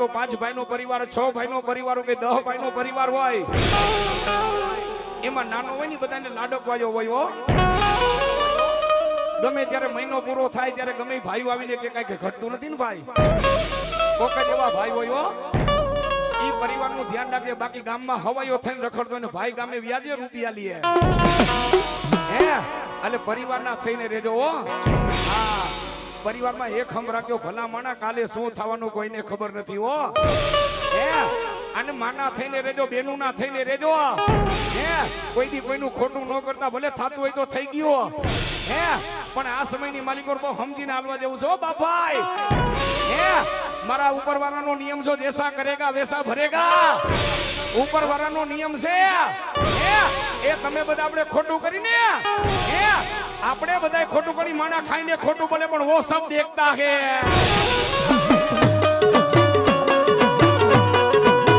તો પાંચ ભાઈનો પરિવાર, છ ભાઈનો પરિવાર કે દહ ભાઈનો પરિવાર હોય, એમાં નાનો હોય ને બધાને લાડકવાયો હોય ગમે ત્યારે મહિનો પૂરો થાય ત્યારે ગમે ભાઈઓ આવીને કે કઈ ઘટતું નથી ને ભાઈ. કોક જ એવા ભાઈ હોય ઈ પરિવારનું ધ્યાન રાખજે, બાકી ગામમાં હવાઈઓ થઈને રખડતો ને ભાઈ ગામે વ્યાજે રૂપિયા લીએ હે? એટલે પરિવારના થઈને રેજો હા. પરિવારમાં એક હમ રાખ્યો ભલા માણા કાલે શું થવાનું કોઈને ખબર નથી, હો. હે? અને માના થઈને રહેજો બેનું ના થઈને રહેજો. હે? કોઈ દી કોઈનું ખોટું ન કરતા, ભલે થાતું હોય તો થઈ ગયો. હે? પણ આ સમયની માલિકો બહુ સમજીને હાલવા જેવું છો બાપાઈ. હે? મારા ઉપરવાળાનો નિયમ જો જેસા કરેગા, વેસા ભરેગા. ઉપરવાળાનો નિયમ છે. હે? એ તમે બધા આપણે ખોટું કરીને આપણે બધાય ખોટું કરી માણા ખાઈને ખોટું બોલે પણ વો શબ્દ એકતા હે.